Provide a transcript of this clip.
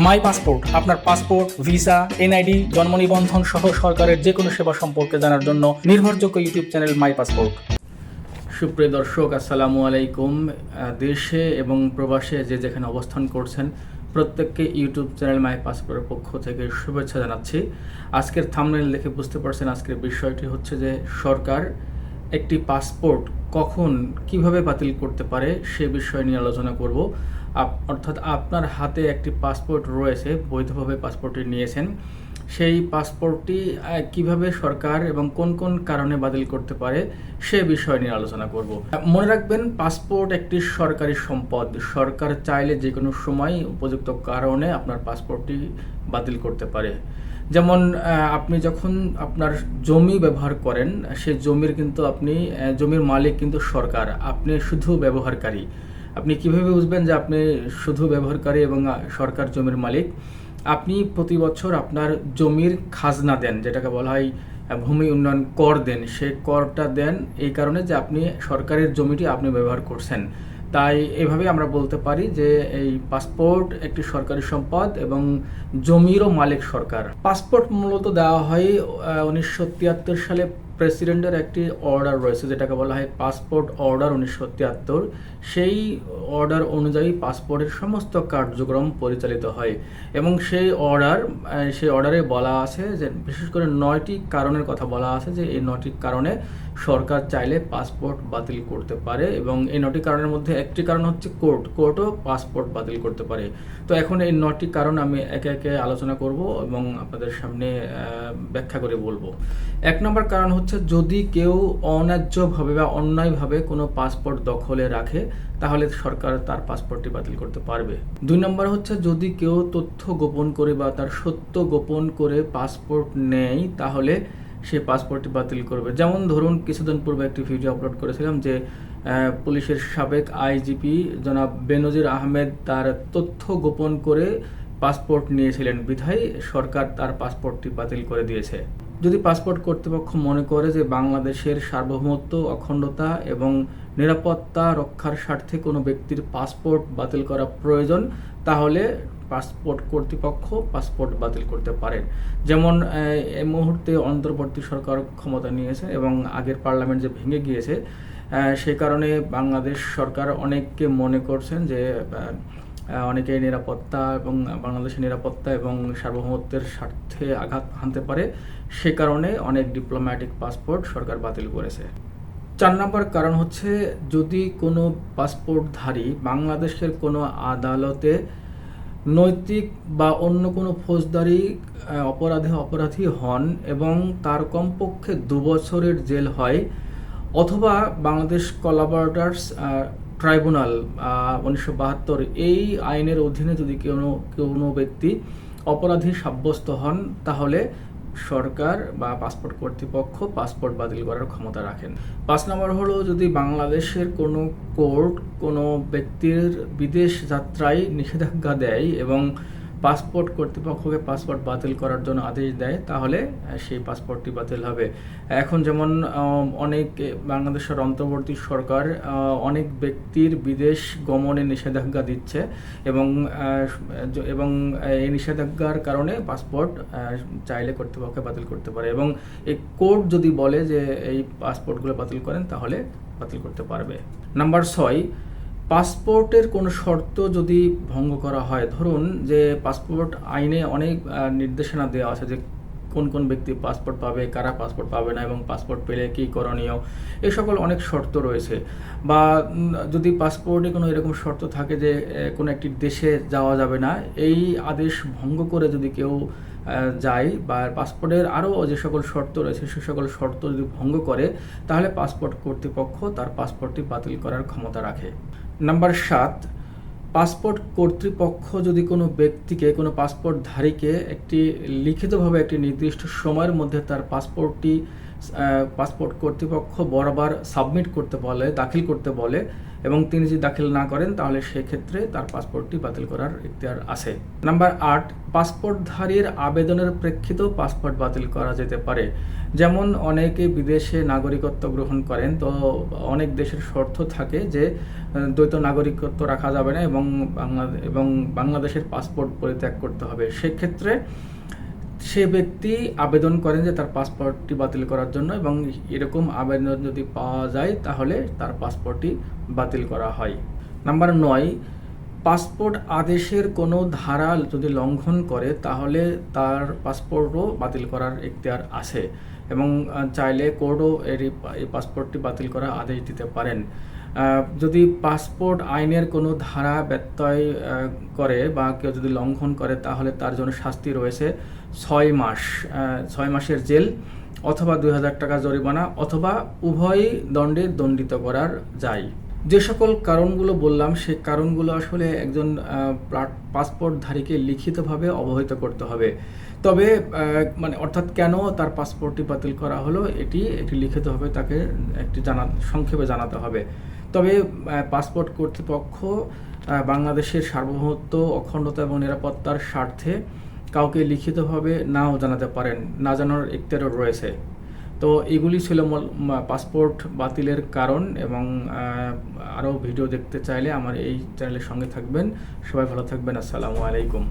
মাই passport আপনার passport visa NID জন্ম নিবন্ধন সহ সরকারের যে কোনো সেবা সম্পর্কে জানার জন্য নির্ভরযোগ্য ইউটিউব চ্যানেল মাই পাসপোর্ট সুপ্রিয় দর্শক, আসসালামু আলাইকুম। দেশে এবং প্রবাসে যে যেখানে অবস্থান করছেন, প্রত্যেককে ইউটিউব চ্যানেল মাই পাসপোর্টের পক্ষ থেকে শুভেচ্ছা জানাচ্ছি। আজকের থামনেল দেখে বুঝতে পারছেন আজকের বিষয়টি হচ্ছে যে, সরকার একটি পাসপোর্ট কখন কীভাবে বাতিল করতে পারে সে বিষয় নিয়ে আলোচনা করব। অর্থাৎ আপনার হাতে একটি পাসপোর্ট রয়েছে, বৈধভাবে পাসপোর্টটি নিয়েছেন। সেই পাসপোর্টটি কীভাবে সরকার এবং কোন কোন কারণে বাতিল করতে পারে সে বিষয় নিয়ে আলোচনা করব। মনে রাখবেন, পাসপোর্ট একটি সরকারি সম্পদ। সরকার চাইলে যে কোনো সময় উপযুক্ত কারণে আপনার পাসপোর্টটি বাতিল করতে পারে। যেমন আপনি যখন আপনার জমি ব্যবহার করেন সেই জমির কিন্তু আপনি জমির মালিক কিন্তু সরকার। আপনি শুধু ব্যবহারকারী। আপনি কীভাবে বুঝবেন যে আপনি শুধু ব্যবহারকারী এবং সরকার জমির মালিক? আপনি প্রতি বছর আপনার জমির খাজনা দেন, যেটাকে বলা হয় ভূমি উন্নয়ন কর দেন। সেই করটা দেন এই কারণে যে আপনি সরকারের জমিটি আপনি ব্যবহার করছেন। তাই এভাবে আমরা বলতে পারি যে এই পাসপোর্ট একটি সরকারি সম্পদ এবং জমিরও মালিক সরকার। পাসপোর্ট মূলত দেওয়া হয় উনিশশো তিয়াত্তর সালে প্রেসিডেন্টের একটি অর্ডার রয়েছে, যেটাকে বলা হয় পাসপোর্ট অর্ডার উনিশশো তিয়াত্তর। সেই অর্ডার অনুযায়ী পাসপোর্টের সমস্ত কার্যক্রম পরিচালিত হয় এবং সেই অর্ডার সেই অর্ডারে বলা আছে যে, বিশেষ করে নয়টি কারণের কথা বলা আছে যে, এই নয়টি কারণে সরকার চাইলে পাসপোর্ট বাতিল করতে পারে এবং এই নটি কারণের মধ্যে একটি কারণ হচ্ছে কোর্ট, কোর্টও পাসপোর্ট বাতিল করতে পারে। তো এখন এই নটি কারণ আমি একে একে আলোচনা করব এবং আপনাদের সামনে ব্যাখ্যা করে বলব। এক নম্বর কারণ হচ্ছে যদি কেউ অন্যায্যভাবে বা অন্যায়ভাবে কোনো পাসপোর্ট দখলে রাখে, তাহলে সরকার তার পাসপোর্টটি বাতিল করতে পারবে। দুই নম্বর হচ্ছে, যদি কেউ তথ্য গোপন করে বা তার সত্য গোপন করে পাসপোর্ট নেয়, তাহলে সে পাসপোর্টটি বাতিল করবে। যেমন ধরুন, কিছুদিন পূর্বে একটি ভিডিও আপলোড করেছিলাম যে পুলিশের সাবেক আইজিপি জনাব বেনজির আহমেদ তার তথ্য গোপন করে পাসপোর্ট নিয়েছিলেন। বিধায় সরকার তার পাসপোর্টটি বাতিল করে দিয়েছে। যদি পাসপোর্ট কর্তৃপক্ষ মনে করে যে বাংলাদেশের সার্বভৌমত্ব, অখণ্ডতা এবং নিরাপত্তা রক্ষার স্বার্থে কোনো ব্যক্তির পাসপোর্ট বাতিল করা প্রয়োজন, তাহলে পাসপোর্ট কর্তৃপক্ষ পাসপোর্ট বাতিল করতে পারেন। যেমন এই মুহূর্তে অন্তর্বর্তী সরকার ক্ষমতা নিয়েছে এবং আগের পার্লামেন্ট যে ভেঙে গিয়েছে সেই কারণে বাংলাদেশ সরকার অনেককে মনে করছেন যে অনেকে নিরাপত্তা এবং বাংলাদেশের নিরাপত্তা এবং সার্বভৌমত্বের স্বার্থে আঘাত হানতে পারে। সে কারণে অনেক ডিপ্লোম্যাটিক পাসপোর্ট সরকার বাতিল করেছে। চার নম্বর কারণ হচ্ছে, যদি কোনো পাসপোর্টধারী বাংলাদেশের কোনো আদালতে নৈতিক বা অন্য কোনো ফৌজদারি অপরাধে অপরাধী হন এবং তার কমপক্ষে দু বছরের জেল হয়, অথবা বাংলাদেশ কোলাবরেটার্স ট্রাইব্যুনাল উনিশশো বাহাত্তর, এই আইনের অধীনে যদি কোনো কোনো ব্যক্তি অপরাধী সাব্যস্ত হন, তাহলে সরকার বা পাসপোর্ট কর্তৃপক্ষ পাসপোর্ট বাতিল করার ক্ষমতা রাখেন। পাঁচ নম্বর হলো যদি বাংলাদেশের কোনো কোর্ট কোনো ব্যক্তির বিদেশ যাত্রায় নিষেধাজ্ঞা দেয় এবং পাসপোর্ট কর্তৃপক্ষকে পাসপোর্ট বাতিল করার জন্য আদেশ দেয়, তাহলে সেই পাসপোর্টটি বাতিল হবে। এখন যেমন অনেক বাংলাদেশের অন্তর্বর্তী সরকার অনেক ব্যক্তির বিদেশ গমনে নিষেধাজ্ঞা দিচ্ছে এবং এবং এই নিষেধাজ্ঞার কারণে পাসপোর্ট চাইলে কর্তৃপক্ষ বাতিল করতে পারে এবং এই কোর্ট যদি বলে যে এই পাসপোর্টগুলো বাতিল করেন, তাহলে বাতিল করতে পারবে। নাম্বার ছয় পাসপোর্টের কোনো শর্ত যদি ভঙ্গ করা হয়, ধরুন যে পাসপোর্ট আইনে অনেক নির্দেশনা দেওয়া আছে যে কোন কোন ব্যক্তি পাসপোর্ট পাবে, কারা পাসপোর্ট পাবে না এবং পাসপোর্ট পেলে কী করণীয়, এ সকল অনেক শর্ত রয়েছে। বা যদি পাসপোর্টে কোনো এরকম শর্ত থাকে যে কোনো একটি দেশে যাওয়া যাবে না, এই আদেশ ভঙ্গ করে যদি কেউ যায় বা পাসপোর্টের আরও যে সকল শর্ত রয়েছে, সে সকল শর্ত যদি ভঙ্গ করে, তাহলে পাসপোর্ট কর্তৃপক্ষ তার পাসপোর্টটি বাতিল করার ক্ষমতা রাখে। নাম্বার সাত, পাসপোর্ট কর্তৃপক্ষ যদি কোনো ব্যক্তিকে, কোনো পাসপোর্টধারীকে একটি লিখিতভাবে একটি নির্দিষ্ট সময়ের মধ্যে তার পাসপোর্টটি পাসপোর্ট কর্তৃপক্ষ বরাবর সাবমিট করতে বলে, দাখিল করতে বলে এবং তিনি যদি দাখিল না করেন, তাহলে সেক্ষেত্রে তার পাসপোর্টটি বাতিল করার ইখতিয়ার আছে। নাম্বার আট, পাসপোর্টধারীর আবেদনের প্রেক্ষিতেও পাসপোর্ট বাতিল করা যেতে পারে। যেমন অনেকে বিদেশে নাগরিকত্ব গ্রহণ করেন, তো অনেক দেশের শর্ত থাকে যে, দ্বৈত নাগরিকত্ব রাখা যাবে না এবং বাংলা এবং বাংলাদেশের পাসপোর্ট পরিত্যাগ করতে হবে। সেক্ষেত্রে সে ব্যক্তি আবেদন করেন যে তার পাসপোর্টটি বাতিল করার জন্য এবং এরকম আবেদন যদি পাওয়া যায় তাহলে তার পাসপোর্টটি বাতিল করা হয়। নাম্বার নয়, পাসপোর্ট আদেশের কোনো ধারা যদি লঙ্ঘন করে তাহলে তার পাসপোর্টও বাতিল করার এখতিয়ার আছে এবং চাইলে কোর্টও এর এই পাসপোর্টটি বাতিল করার আদেশ দিতে পারেন। যদি পাসপোর্ট আইনের কোনো ধারা ব্যত্যয় করে বা কেউ যদি লঙ্ঘন করে, তাহলে তার জন্য শাস্তি রয়েছে ছয় মাস ছয় মাসের জেল অথবা দুই হাজার টাকা জরিমানা অথবা উভয় দণ্ডে দণ্ডিত করার যায়। যে সকল কারণগুলো বললাম, সেই কারণগুলো আসলে একজন পাসপোর্টধারীকে লিখিতভাবে অবহিত করতে হবে। তবে মানে অর্থাৎ কেন তার পাসপোর্টটি বাতিল করা হলো, এটি একটি লিখিতভাবে তাকে একটি জানা, সংক্ষেপে জানাতে হবে। তবে পাসপোর্ট কর্তৃপক্ষ বাংলাদেশের সার্বভৌমত্ব, অখণ্ডতা এবং নিরাপত্তার স্বার্থে কাউকে লিখিতভাবে নাও জানাতে পারেন। না জানার এখতিয়ারও রয়েছে। তো এগুলি ছিল পাসপোর্ট বাতিলের কারণ এবং আরও ভিডিও দেখতে চাইলে আমার এই চ্যানেলের সঙ্গে থাকবেন। সবাই ভালো থাকবেন। আসসালামু আলাইকুম।